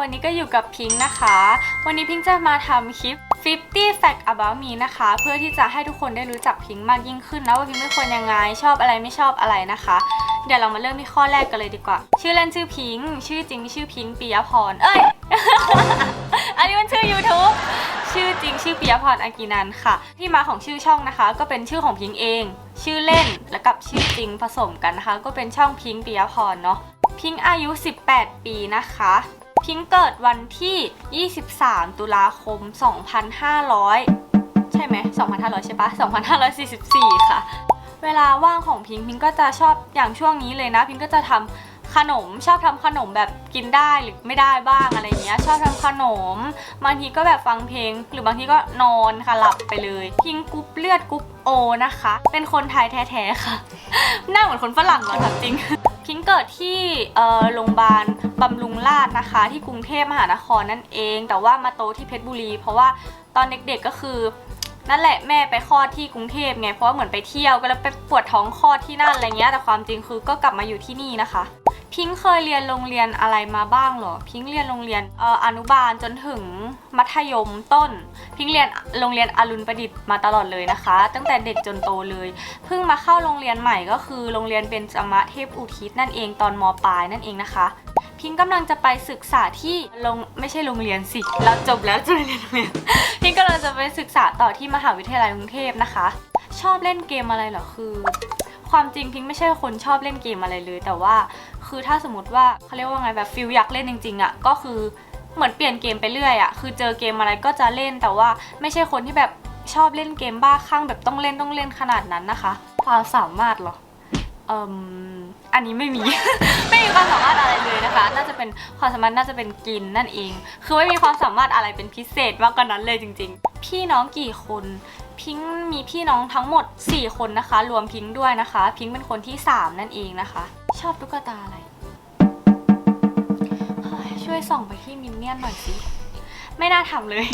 วันนี้ก็อยู่กับพิงค์นะคะ วันนี้พิงค์จะมาทำคลิป 50 fact about me นะคะ เพื่อที่จะให้ทุกคนได้รู้จักพิงค์มากยิ่งขึ้นนะว่าพิงค์เป็นคนยังไง ชอบอะไรไม่ชอบอะไรนะคะ เดี๋ยวเรามาเริ่มที่ข้อแรกกันเลยดีกว่า ชื่อเล่นชื่อพิงค์ชื่อจริงชื่อพิงค์ปิยพร เอ้ย อันนี้มันชื่อ YouTube ชื่อจริงชื่อปิยพรอากินันค่ะ ที่มาของชื่อช่องนะคะ ก็เป็นชื่อของพิงค์เอง ชื่อเล่นและกับชื่อจริงผสมกันนะคะ ก็เป็นช่องพิงค์ปิยพรเนาะพิงค์อายุ 18 ปีนะคะ พิงเกิดวันที่ 23 ตุลาคม 2500 ใช่ไหม 2,500 ใช่ปะ2,544 ค่ะ เวลาว่างของพิงพิงก็จะชอบอย่างช่วงนี้เลยนะ พิงก็จะทำขนมชอบทำขนมแบบกินได้หรือไม่ได้บ้างอะไรเงี้ย ชอบทำขนม บางทีก็แบบฟังเพลง หรือบางทีก็นอนค่ะหลับไปเลย พิงกรุ๊ปเลือดกรุ๊ปโอนะคะ เป็นคนไทยแท้ๆค่ะ หน้าเหมือนคนฝรั่งเหรอถามจริง พิงเกิดที่โรงพยาบาลบำรุงราษฎร์นะคะ ที่กรุงเทพมหานครนั่นเอง แต่ว่ามาโตที่เพชรบุรี เพราะว่าตอนเด็กๆก็คือ นั่นแหละแม่ไปคลอดที่กรุงเทพไงเพราะว่าเหมือนไปเที่ยวก็แล้วไปปวดท้องคลอดที่นั่นอะไรเงี้ยแต่ความจริงคือก็กลับมาอยู่ที่นี่นะคะ พิงค์เคยเรียนโรงเรียนอะไรมาบ้างหรอ พิงค์เรียนโรงเรียนอออนุบาลจนถึงมัธยมต้น พิงค์เรียนโรงเรียนอรุณประดิษฐ์มาตลอดเลยนะคะ ตั้งแต่เด็กจนโตเลย เพิ่งมาเข้าโรงเรียนใหม่ก็คือโรงเรียนเบญจมะเทพอุทิศนั่นเองตอนมปลายนั่นเองนะคะ พิงกำลังจะไปศึกษาที่โรงไม่ใช่โรงเรียนสิ เราจบแล้วจะไปเรียนโรงเรียน พิงกำลังจะไปศึกษาต่อที่มหาวิทยาลัยกรุงเทพนะคะ ชอบเล่นเกมอะไรเหรอคือ ความจริงพิงไม่ใช่คนชอบเล่นเกมอะไรเลย แต่ว่าคือถ้าสมมติว่าเขาเรียกว่าไงแบบฟิลอยากเล่นจริงๆอะ่ะก็คือเหมือนเปลี่ยนเกมไปเรื่อยอะ่ะคือเจอเกมอะไรก็จะเล่นแต่ว่าไม่ใช่คนที่แบบชอบเล่นเกมบ้าคลั่งแบบต้องเล่นต้องเล่นขนาดนั้นนะคะ ความสามารถเหรอเอ่ม อันนี้ไม่มี ไม่มีความสามารถอะไรเลยนะคะ น่าจะเป็นความสามารถน่าจะเป็นกินนั่นเอง คือไม่มีความสามารถอะไรเป็นพิเศษมากกว่านั้นเลยจริง ๆ พี่น้องกี่คนพิงค์มีพี่น้องทั้งหมด 4 คนนะคะ รวมพิงค์ด้วยนะคะ พิงค์เป็นคนที่ 3 นั่นเองนะคะ ชอบตุ๊กตาอะไรช่วยส่องไปที่มินเนี่ยนหน่อยสิ ไม่น่าทำเลย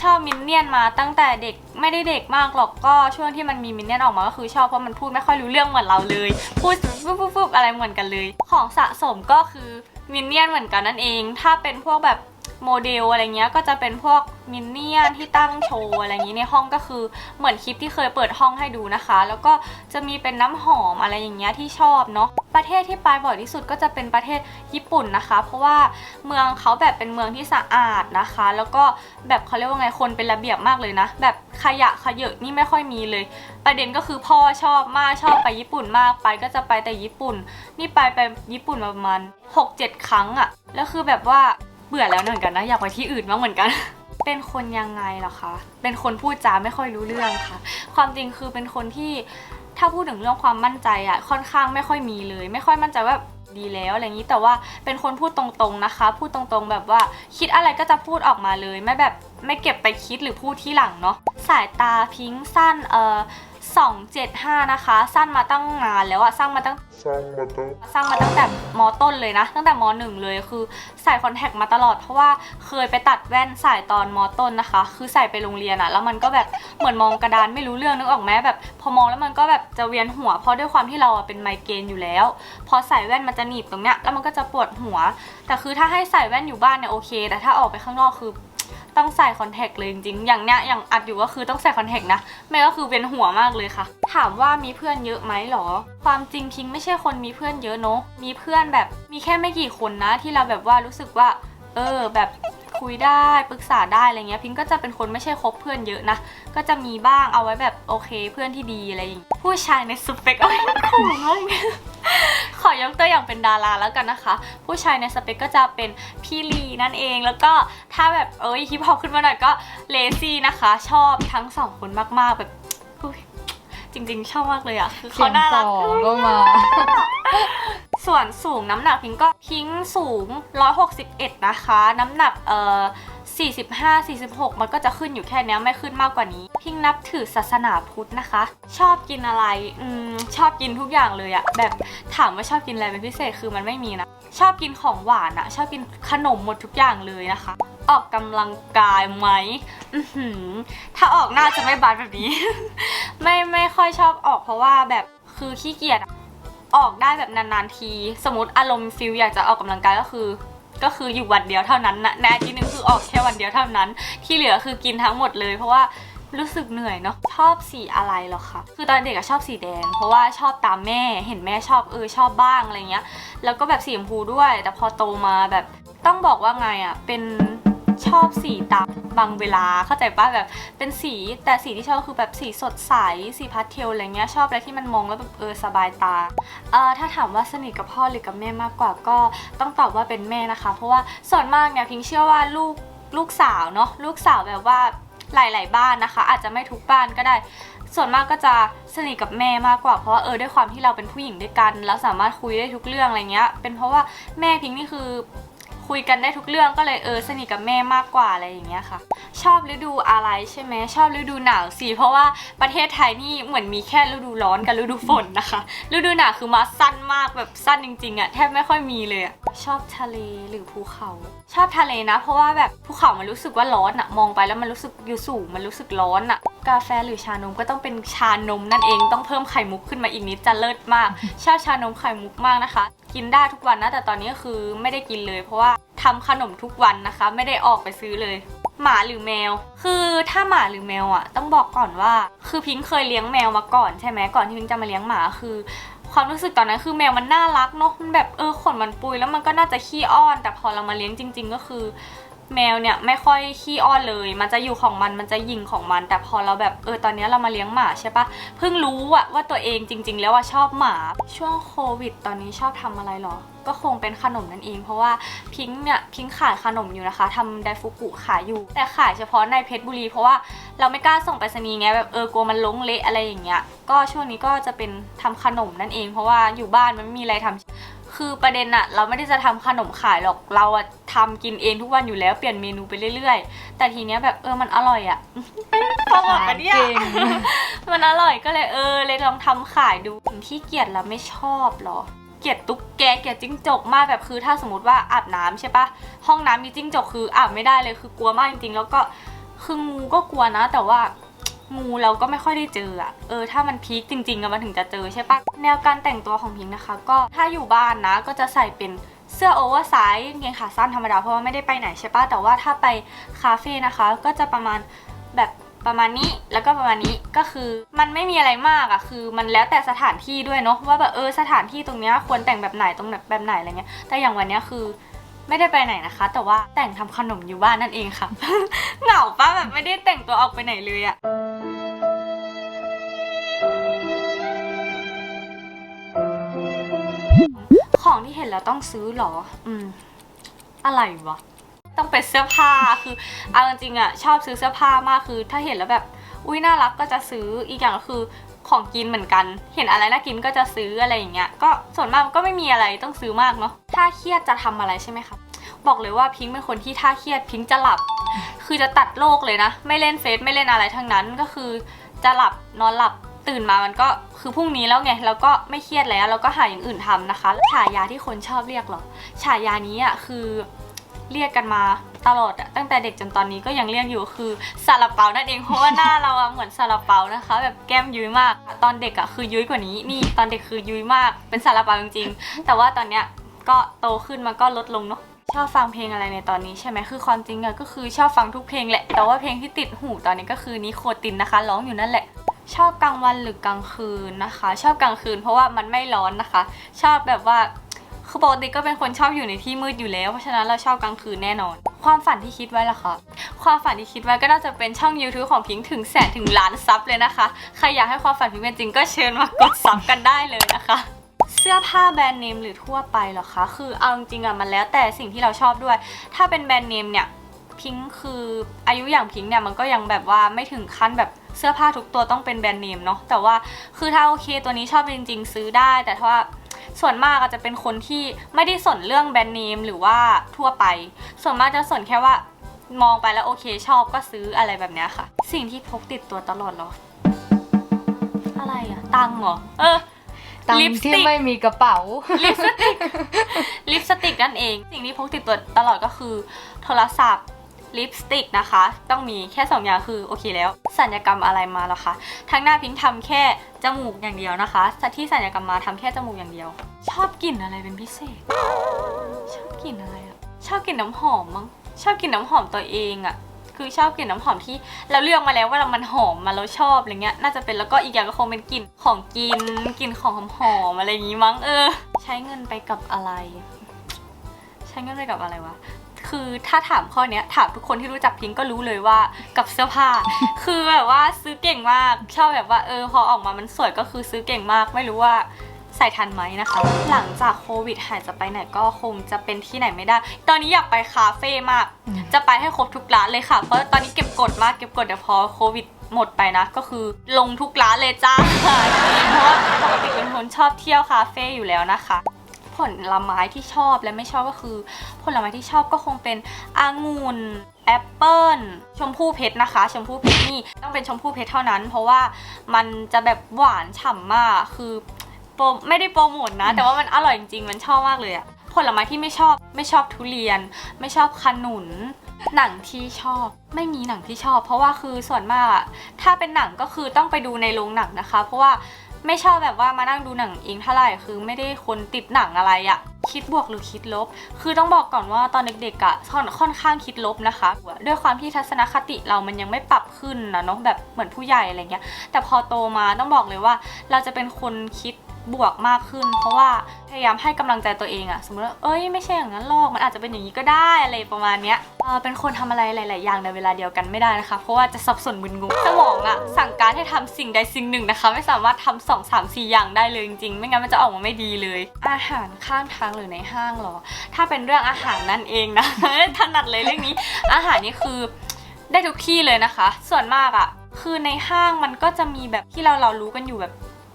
ชอบมินเนี่ยนมาตั้งแต่เด็กไม่ได้เด็กมากหรอกก็ช่วงที่มันมีมินเนี่ยนออกมาก็คือชอบเพราะมันพูดไม่ค่อยรู้เรื่องเหมือนเราเลย พูดปุ๊บปุ๊บอะไรเหมือนกันเลย ของสะสมก็คือมินเนี่ยนเหมือนกันนั่นเอง ถ้าเป็นพวกแบบ โมเดลอะไรเงี้ยก็จะเป็นพวกมินเนี่ยนที่ตั้งโชว์อะไรอย่างนี้ในห้องก็คือเหมือนคลิปที่เคยเปิดห้องให้ดูนะคะ แล้วก็จะมีเป็นน้ำหอมอะไรอย่างเงี้ยที่ชอบเนาะประเทศที่ไปบ่อยที่สุดก็จะเป็นประเทศญี่ปุ่นนะคะ เพราะว่าเมืองเขาแบบเป็นเมืองที่สะอาดนะคะ แล้วก็แบบเขาเรียกว่าไงคนเป็นระเบียบมากเลยนะ แบบขยะขยะนี่ไม่ค่อยมีเลย ประเด็นก็คือพ่อชอบมากชอบไปญี่ปุ่นมากไปก็จะไปแต่ญี่ปุ่น นี่ไปไปญี่ปุ่นประมาณ6-7 ครั้งอะแล้วคือแบบว่า เบื่อแล้วเหมือนกันนะ อยากไปที่อื่นบ้างเหมือนกัน เป็นคนยังไงเหรอคะ เป็นคนพูดจาไม่ค่อยรู้เรื่องค่ะ ความจริงคือเป็นคนที่ถ้าพูดถึงเรื่องความมั่นใจอะค่อนข้างไม่ค่อยมีเลย ไม่ค่อยมั่นใจว่าดีแล้วอะไรอย่างนี้แต่ว่าเป็นคนพูดตรงๆนะคะ พูดตรงๆ แบบว่าคิดอะไรก็จะพูดออกมาเลย ไม่แบบไม่เก็บไปคิดหรือพูดที่หลังเนาะสายตาพิงสั้นเอ่อ 275 นะคะ สั้นมาตั้งนานแล้วอะสร้างมาตั้ง Sangma สร้างมาตั้งแต่มต้นเลยนะ ตั้งแต่มหนึ่งเลยคือใส่คอนแทคมาตลอดเพราะว่าเคยไปตัดแว่นใส่ตอนมต้นนะคะ คือใส่ไปโรงเรียนอะแล้วมันก็แบบเหมือนมองกระดานไม่รู้เรื่องนึกออกไหมแบบพอมองแล้วมันก็แบบจะเวียนหัว เพราะด้วยความที่เราอะเป็นไมเกรนอยู่แล้ว พอใส่แว่นมันจะหนีบตรงเนี้ยแล้วมันก็จะปวดหัว แต่คือถ้าให้ใส่แว่นอยู่บ้านเนี่ยโอเค แต่ถ้าออกไปข้างนอกคือ ต้องใส่คอนแทคเลยจริงๆ อย่างเนี้ยอย่างอัดอยู่ก็คือต้องใส่คอนแทคนะแม่ก็คือเป็นหัวมากเลยค่ะ ถามว่ามีเพื่อนเยอะไหมหรอ ความจริงพิงไม่ใช่คนมีเพื่อนเยอะเนาะมีเพื่อนแบบมีแค่ไม่กี่คนนะ ที่เราแบบว่ารู้สึกว่า เออแบบ คุยได้ปรึกษาได้อะไรเงี้ยพิงก็จะเป็นคนไม่ใช่คบเพื่อนเยอะนะ ก็จะมีบ้างเอาไว้แบบโอเคเพื่อนที่ดีอะไรอย่างงี้ผู้ชายในสเปคโอ้ยขู่มากขอยกตัวอย่างเป็นดาราแล้วกันนะคะ ผู้ชายในสเปคก็จะเป็นพี่ลีนั่นเองแล้วก็ถ้าแบบเอ้ยฮิปฮอปขึ้นมาหน่อยก็เลซี่นะคะ ชอบทั้งสองคนมากๆแบบ จริงๆ ชอบมากเลยอะคือเสีเขายงน่าสรักองก็มา ส่วนสูงน้ำหนักพิงก็พิงสูง 161 นะคะ น้ำหนักเอ่อ45 46 มันก็จะขึ้นอยู่แค่เนี้ยไม่ขึ้นมากกว่านี้ พิงนับถือศาสนาพุทธนะคะ ชอบกินอะไรอืมชอบกินทุกอย่างเลยอะแบบถามว่าชอบกินอะไรเป็นพิเศษคือมันไม่มีนะ ชอบกินของหวานอะชอบกินขนมหมดทุกอย่างเลยนะคะ ออกกำลังกายไหมถ้าออกหน่าจะไม่บานแบบนี้ ไม่ไม่ค่อยชอบออกเพราะว่าแบบคือขี้เกียจออกได้แบบนานๆที สมมติอารมณ์ฟิลอยากจะออกกำลังกายก็คือ ก็คืออยู่วันเดียวเท่านั้นนะในอาทิตย์นึงคือออกแค่วันเดียวเท่านั้น ที่เหลือคือกินทั้งหมดเลย เพราะว่ารู้สึกเหนื่อยเนาะชอบสีอะไรหรอคะคือตอนเด็กอะชอบสีแดง เพราะว่าชอบตามแม่เห็นแม่ชอบเออชอบบ้างอะไรเงี้ย แล้วก็แบบสีชมพูด้วย แต่พอโตมาแบบต้องบอกว่าไงอะเป็น ชอบสีตามบางเวลาเข้าใจป่ะแบบเป็นสีแต่สีที่ชอบคือแบบสีสดใสสีพาสเทลอะไรเงี้ยชอบอะไรที่มันมองแล้วแบบเออสบายตาเออถ้าถามว่าสนิทกับพ่อหรือกับแม่มากกว่าก็ต้องตอบว่าเป็นแม่นะคะ เพราะว่าส่วนมากเนี่ยพิงเชื่อว่าลูกลูกสาวเนาะลูกสาวแบบว่าหลาย ๆ บ้านนะคะ อาจจะไม่ทุกบ้านก็ได้ ส่วนมากก็จะสนิทกับแม่มากกว่าเพราะว่าเออด้วยความที่เราเป็นผู้หญิงด้วยกัน แล้วสามารถคุยได้ทุกเรื่องอะไรเงี้ยเป็นเพราะว่าแม่พิงนี่คือ คุยกันได้ทุกเรื่องก็เลยเออสนิทกับแม่มากกว่าอะไรอย่างเงี้ยค่ะ ชอบฤดูอะไรใช่ไหมชอบฤดูหนาวสิเพราะว่าประเทศไทยนี่เหมือนมีแค่ฤดูร้อนกับฤดูฝนนะคะ ฤดูหนาวคือมาสั้นมากแบบสั้นจริงๆอะแทบไม่ค่อยมีเลยอะ ชอบทะเลหรือภูเขา ชอบทะเลนะ เพราะว่าแบบภูเขามันรู้สึกว่าร้อนอะมองไปแล้วมันรู้สึกอยู่สูงมันรู้สึกร้อนอะกาแฟหรือชานมก็ต้องเป็นชานมนั่นเองต้องเพิ่มไข่มุกขึ้นมาอีกนิดจะเลิศมาก ชอบชานมไข่มุกมากนะคะ กินได้ทุกวันนะแต่ตอนนี้ก็คือไม่ได้กินเลย เพราะว่าทำขนมทุกวันนะคะ ไม่ได้ออกไปซื้อเลยหมาหรือแมว คือถ้าหมาหรือแมวอะ ต้องบอกก่อนว่า คือพิงค์เคยเลี้ยงแมวมาก่อนใช่ไหมก่อนที่พิงค์จะมาเลี้ยงหมาคือ ความรู้สึกตอนนั้นคือแมวมันน่ารักเนาะมันแบบเออขนมันปุยแล้วมันก็น่าจะขี้อ้อน แต่พอเรามาเลี้ยงจริง ๆ ก็คือ แมวเนี่ยไม่ค่อยขี้อ้อนเลย มันจะอยู่ของมันมันจะยิงของมัน แต่พอเราแบบเออตอนนี้เรามาเลี้ยงหมาใช่ปะเพิ่งรู้อะว่าตัวเองจริง ๆ แล้วว่าชอบหมาช่วงโควิด ตอนนี้ชอบทำอะไรหรอ ก็คงเป็นขนมนั่นเอง เพราะว่าพิงค์เนี่ยพิงค์ขายขนมอยู่นะคะทำไดฟุกุขายอยู่ แต่ขายเฉพาะในเพชรบุรี เพราะว่าเราไม่กล้าส่งไปรษณีย์ไงแบบเออกลัวมันล้งเละอะไรอย่างเงี้ยก็ช่วงนี้ก็จะเป็นทำขนมนั่นเอง เพราะว่าอยู่บ้านมันไม่มีอะไรทำคือประเด็นอะเราไม่ได้จะทำขนมขายหรอกเราอะทำกินเองทุกวันอยู่แล้วเปลี่ยนเมนูไปเรื่อยๆ แต่ทีเนี้ยแบบเออมันอร่อยอะพอบอกกันเนี่ยจริงมันอร่อยก็เลยเออเลยลองทำขายดูสิ่งที่เกลียดแล้วไม่ชอบเหรอ เกลียดตุ๊กแกเกลียดจิ้งจกมากแบบคือ ถ้าสมมติว่าอาบน้ำใช่ปะห้องน้ำมีจิ้งจกคืออาบไม่ได้เลยคือกลัวมากจริงๆ แล้วก็คืองูก็กลัวนะ แต่ว่างูเราก็ไม่ค่อยได้เจออะเออถ้ามันพีคจริงๆอะมันถึงจะเจอใช่ปะแนวการแต่งตัวของพิงค์นะคะ ก็ถ้าอยู่บ้านนะก็จะใส่เป็นเสื้อโอเวอร์ไซส์กางเกงขาสั้นธรรมดาเพราะว่าไม่ได้ไปไหนใช่ปะแต่ว่าถ้าไปคาเฟ่นะคะ ก็จะประมาณแบบ ประมาณนี้แล้วก็ประมาณนี้ก็คือมันไม่มีอะไรมากอะคือ มันแล้วแต่สถานที่ด้วยเนาะว่าแบบเออสถานที่ตรงเนี้ยควรแต่งแบบไหนตรงแบบแบบไหนอะไรเงี้ยแต่อย่างวันเนี้ยคือไม่ได้ไปไหนนะคะ แต่ว่าแต่งทำขนมอยู่บ้านนั่นเองค่ะ เหงาปะแบบไม่ได้แต่งตัวออกไปไหนเลยอะของที่เห็นแล้วต้องซื้อเหรอ อืม อะไรวะ ต้องเป็นเสื้อผ้าคือเอาจริงๆอะชอบซื้อเสื้อผ้ามากคือ ถ้าเห็นแล้วแบบอุ้ยน่ารักก็จะซื้ออีกอย่างก็คือของกินเหมือนกัน เห็นอะไรน่ากินก็จะซื้ออะไรอย่างเงี้ยก็ส่วนมากก็ไม่มีอะไรต้องซื้อมากเนาะถ้าเครียดจะทำอะไรใช่ไหมครับบอกเลยว่าพิงค์เป็นคนที่ถ้าเครียดพิงค์จะหลับ คือจะตัดโลกเลยนะ ไม่เล่นเฟซไม่เล่นอะไรทั้งนั้นก็คือจะหลับนอนหลับตื่นมามันก็คือพรุ่งนี้แล้วไงแล้วก็ไม่เครียดแล้ว แล้วก็หาอย่างอื่นทำนะคะฉายาที่คนชอบเรียกหรอฉายานี้อะคือ เรียกกันมาตลอดอะตั้งแต่เด็กจนตอนนี้ก็ยังเรียกอยู่คือซาลาเปานั่นเองเพราะว่าหน้าเราอะเหมือนซาลาเปานะคะ แบบแก้มยุ้ยมาก ตอนเด็กอะคือยุ้ยกว่านี้นี่ตอนเด็กคือยุ้ยมากเป็นซาลาเปาจริงๆ แต่ว่าตอนเนี้ยก็โตขึ้นมันก็ลดลงเนาะชอบฟังเพลงอะไรในตอนนี้ใช่ไหมคือความจริงอะก็คือชอบฟังทุกเพลงแหละ แต่ว่าเพลงที่ติดหูตอนนี้ก็คือนิโคตินนะคะร้องอยู่นั่นแหละ ชอบกลางวันหรือกลางคืนนะคะ ชอบกลางคืนเพราะว่ามันไม่ร้อนนะคะ ชอบแบบว่า คือปกติก็เป็นคนชอบอยู่ในที่มืดอยู่แล้ว เพราะฉะนั้นเราชอบกลางคืนแน่นอน ความฝันที่คิดไว้ล่ะคะความฝันที่คิดไว้ก็น่าจะเป็นช่อง YouTube ของพิงค์ถึงแสนถึงล้านซับเลยนะคะ ใครอยากให้ความฝันพิงค์เป็นจริงก็เชิญมากดซับกันได้เลยนะคะเสื้อผ้าแบรนด์เนมหรือทั่วไปเหรอคะ คือเอาจริงๆอะมันแล้วแต่สิ่งที่เราชอบด้วย ถ้าเป็นแบรนด์เนมเนี่ยพิงค์คืออายุอย่างพิงค์เนี่ยมันก็ยังแบบว่าไม่ถึงขั้นแบบเสื้อผ้าทุกตัวต้องเป็นแบรนด์เนมเนาะแต่ว่าคือถ้าโอเคตัวนี้ชอบจริง ๆ ซื้อได้แต่ถ้าว่า ส่วนมากอาจจะเป็นคนที่ไม่ได้สนเรื่องแบรนด์เนมหรือว่าทั่วไป ส่วนมากจะสนแค่ว่ามองไปแล้วโอเคชอบก็ซื้ออะไรแบบเนี้ยค่ะ สิ่งที่พกติดตัวตลอดเหรอ อะไรอะตังค์เหรอ เออตังลิปค์สที่ติกไม่มีกระเป๋า ลิปสติก ลิปสติกนั่นเอง สิ่งที่พกติดตัวตลอดก็คือ โทรศัพท์ ลิปสติกนะคะ ต้องมีแค่สองอย่างคือโอเคแล้ว สัญญกรรมอะไรมาแล้วคะทั้งหน้าพิงค์ทำแค่จมูกอย่างเดียวนะคะที่สัญญกรรมมาทำแค่จมูกอย่างเดียว ชอบกลิ่นอะไรเป็นพิเศษ ชอบกลิ่นอะไรอะชอบกลิ่นน้ำหอมมั้งชอบกลิ่นน้ำหอมตัวเองอะคือชอบกลิ่นน้ำหอมที่เราเลือกมาแล้วว่าเรามันหอมมาเราชอบอะไรเงี้ยน่าจะเป็นแล้วก็อีกอย่างก็คงเป็นกลิ่นของกินกลิ่นของหอมๆอะไรอย่างงี้มั้งเออ ใช้เงินไปกับอะไร ใช้เงินไปกับอะไรวะ คือถ้าถามข้อเนี้ยถามทุกคนที่รู้จักพิงก็รู้เลยว่ากับเสื้อผ้า คือแบบว่าซื้อเก่งมากชอบแบบว่าเออพอออกมามันสวยก็คือซื้อเก่งมาก ไม่รู้ว่าใส่ทันไหมนะคะ หลังจากโควิดหายจะไปไหนก็คงจะเป็นที่ไหนไม่ได้ ตอนนี้อยากไปคาเฟ่มาก จะไปให้ครบทุกร้านเลยค่ะ เพราะตอนนี้เก็บกดมากเก็บกดเดี๋ยวพอโควิดหมดไปนะก็คือลงทุกร้านเลยจ้าเพราะว่าปกติเป็นคนชอบเที่ยวคาเฟ่อยู่แล้วนะคะ ผลไม้ที่ชอบและไม่ชอบก็คือ ผลไม้ที่ชอบก็คงเป็นองุ่นแอปเปิลชมพู่เพชรนะคะ ชมพู่เพชรนี่ต้องเป็นชมพู่เพชรเท่านั้น เพราะว่ามันจะแบบหวานฉ่ำมากคือโปรไม่ได้โปรโมทนะ แต่ว่ามันอร่อยจริงๆ มันชอบมากเลยอะผลไม้ที่ไม่ชอบไม่ชอบทุเรียน ไม่ชอบขนุน หนังที่ชอบ ไม่มีหนังที่ชอบ เพราะว่าคือส่วนมากอะถ้าเป็นหนังก็คือต้องไปดูในโรงหนังนะคะ เพราะว่า ไม่ชอบแบบว่ามานั่งดูหนังเองเท่าไหร่คือไม่ได้คนติดหนังอะไรอะคิดบวกหรือคิดลบ คือต้องบอกก่อนว่าตอนเด็กๆอะค่อนค่อนข้างคิดลบนะคะ ด้วยความที่ทัศนคติเรามันยังไม่ปรับขึ้นนะเนาะแบบเหมือนผู้ใหญ่อะไรเงี้ย แต่พอโตมาต้องบอกเลยว่าเราจะเป็นคนคิด บวกมากขึ้น เพราะว่าพยายามให้กำลังใจตัวเองอะสมมติว่าเอ้ยไม่ใช่อย่างนั้นหรอกมันอาจจะเป็นอย่างนี้ก็ได้อะไรประมาณเนี้ยเออเป็นคนทำอะไรหลาย ๆ อย่างในเวลาเดียวกันไม่ได้นะคะ เพราะว่าจะสับสนมึนงงสมองอะสั่งการให้ทำสิ่งใดสิ่งหนึ่งนะคะ ไม่สามารถทำสองสามสี่อย่างได้เลยจริงๆไม่งั้นมันจะออกมาไม่ดีเลย อาหารข้างทางหรือในห้างหรอ ถ้าเป็นเรื่องอาหารนั่นเองนะถนัดเลยเรื่องนี้ อาหารนี่คือได้ทุกที่เลยนะคะ ส่วนมากอะคือในห้างมันก็จะมีแบบที่เราเรารู้กันอยู่แบบ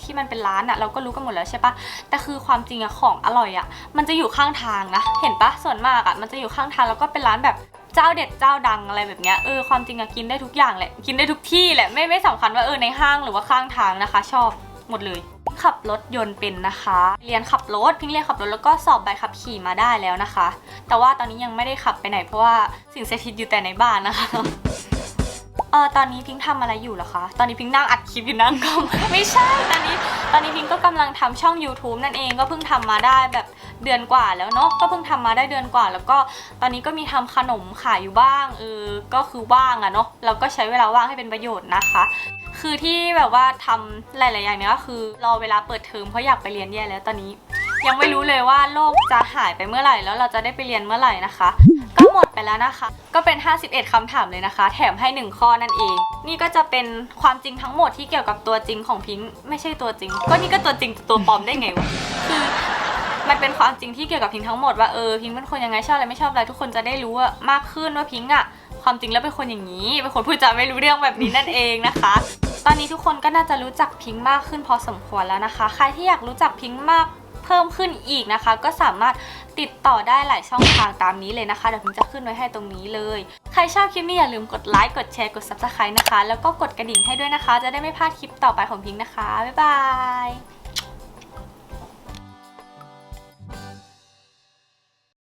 ที่มันเป็นร้านอะเราก็รู้กันหมดแล้วใช่ปะแต่คือความจริงอะของอร่อยอะมันจะอยู่ข้างทางนะ เห็นปะส่วนมากอะ่ะมันจะอยู่ข้างทางแล้วก็เป็นร้านแบบเจ้าเด็ดเจ้าดังอะไรแบบเนี้ยเออความจริงอะกินได้ทุกอย่างแหละกินได้ทุกที่แหละไม่ไม่สำคัญว่าเออในห้างหรือว่าข้างทางนะคะ ชอบหมดเลยขับรถยนต์เป็นนะคะ เรียนขับรถพิงเรียนขับรถแล้วก็สอบใบขับขี่มาได้แล้วนะคะ แต่ว่าตอนนี้ยังไม่ได้ขับไปไหนเพราะว่าสิ่งเสถิตอยู่แต่ในบ้านนะคะ เออตอนนี้พิงค์ทำอะไรอยู่เหรอคะ ตอนนี้พิงค์นั่งอัดคลิปอยู่นั่งกล้องไม่ใช่ตอนนี้ตอนนี้พิงค์ก็กำลังทำช่อง YouTube นั่นเองก็เพิ่งทำมาได้แบบเดือนกว่าแล้วเนาะก็เพิ่งทำมาได้เดือนกว่า แล้วก็ตอนนี้ก็มีทำขนมขายอยู่บ้างเออก็คือว่างอะเนาะเราก็ใช้เวลาว่างให้เป็นประโยชน์นะคะ คือที่แบบว่าทำหลาย ๆ อย่างเนี้ยก็คือรอเวลาเปิดเทอมเพราะอยากไปเรียนแย่แล้วตอนนี้ ยังไม่รู้เลยว่าโลกจะหายไปเมื่อไหร่ แล้วเราจะได้ไปเรียนเมื่อไหร่นะคะ ก็หมดไปแล้วนะคะ ก็เป็น 51คำถามเลยนะคะ แถมให้ 1 ข้อนั่นเอง นี่ก็จะเป็นความจริงทั้งหมดที่เกี่ยวกับตัวจริงของพิงค์ไม่ใช่ตัวจริง ก็นี่ก็ตัวจริงตัวปลอมได้ไงวะคือมันเป็นความจริงที่เกี่ยวกับพิงค์ทั้งหมดว่าเออพิงค์เป็นคนยังไงชอบอะไรไม่ชอบอะไรทุกคนจะได้รู้ว่ามากขึ้นว่าพิงค์อะความจริงแล้วเป็นคนอย่างนี้เป็นคนพูดจาไม่รู้เรื่องแบบนี้นั่นเองนะคะ ตอนนี้ทุกคนก็น่าจะรู้จักพิงค์มากขึ้นพอสมควรแล้วนะคะ ใครที่อยากรู้จักพิงค์มาก พิ่มขึ้นอีกนะคะ ก็สามารถติดต่อได้หลายช่องทางตามนี้เลยนะคะเดี๋ยวพิงค์จะขึ้นไว้ให้ตรงนี้เลย ใครชอบคลิปนี้อย่าลืมกดไลค์กดแชร์กด subscribe นะคะ แล้วก็กดกระดิ่งให้ด้วยนะคะ จะได้ไม่พลาดคลิปต่อไปของพิงค์นะคะบ๊ายบาย